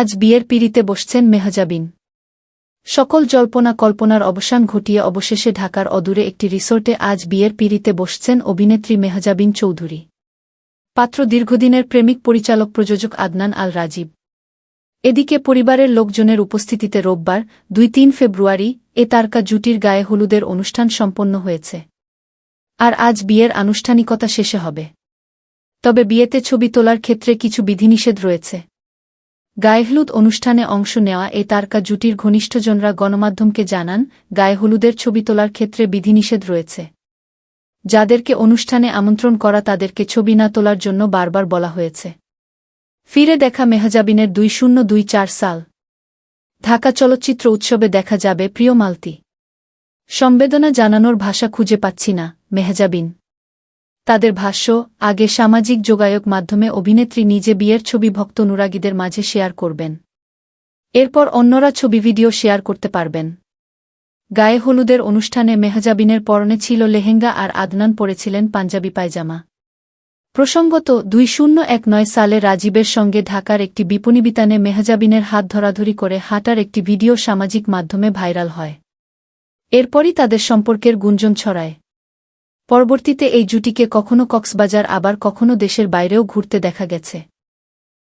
আজ বিয়ের পিড়িতে বসছেন মেহজাবিন। সকল জল্পনা কল্পনার অবসান ঘটিয়ে অবশেষে ঢাকার অদূরে একটি রিসোর্টে আজ বিয়ের পিড়িতে বসছেন অভিনেত্রী মেহজাবিন চৌধুরী। পাত্র দীর্ঘদিনের প্রেমিক পরিচালক প্রযোজক আদনান আল রাজীব এদিকে পরিবারের লোকজনের উপস্থিতিতে রোববার, দুই তিন ফেব্রুয়ারি, এ তারকা জুটির গায়ে হলুদের অনুষ্ঠান সম্পন্ন হয়েছে। আর আজ বিয়ের আনুষ্ঠানিকতা শেষে হবে। তবে বিয়েতে ছবি তোলার ক্ষেত্রে কিছু বিধিনিষেধ রয়েছে। গায়েহলুদ অনুষ্ঠানে অংশ নেওয়া এ তারকা জুটির ঘনিষ্ঠজনরা গণমাধ্যমকে জানান, গায়েহলুদের ছবি তোলার ক্ষেত্রে বিধিনিষেধ রয়েছে। যাদেরকে অনুষ্ঠানে আমন্ত্রণ করা তাদেরকে ছবি না তোলার জন্য বারবার বলা হয়েছে। ফিরে দেখা মেহজাবিনের দুই শূন্য দুই চার সাল। ঢাকা চলচ্চিত্র উৎসবে দেখা যাবে প্রিয় মালতি। সম্বেদনা জানানোর ভাষা খুঁজে পাচ্ছি না, মেহজাবিন। তাদের ভাষ্য, আগে সামাজিক যোগাযোগ মাধ্যমে অভিনেত্রী নিজে বিয়ের ছবি ভক্ত অনুরাগীদের মাঝে শেয়ার করবেন। এরপর অন্যরা ছবি ভিডিও শেয়ার করতে পারবেন। গায়ে হলুদের অনুষ্ঠানে মেহজাবিনের পরনে ছিল লেহেঙ্গা আর আদনান পরেছিলেন পাঞ্জাবি পায়জামা। প্রসঙ্গত, দুই শূন্য এক নয় সালে রাজীবের সঙ্গে ঢাকার একটি বিপণিবিতানে মেহজাবিনের হাত ধরাধরি করে হাঁটার একটি ভিডিও সামাজিক মাধ্যমে ভাইরাল হয়। এরপরই তাদের সম্পর্কের গুঞ্জন ছড়ায়। পরবর্তীতে এই জুটিকে কখনো কক্সবাজার আবার কখনো দেশের বাইরেও ঘুরতে দেখা গেছে।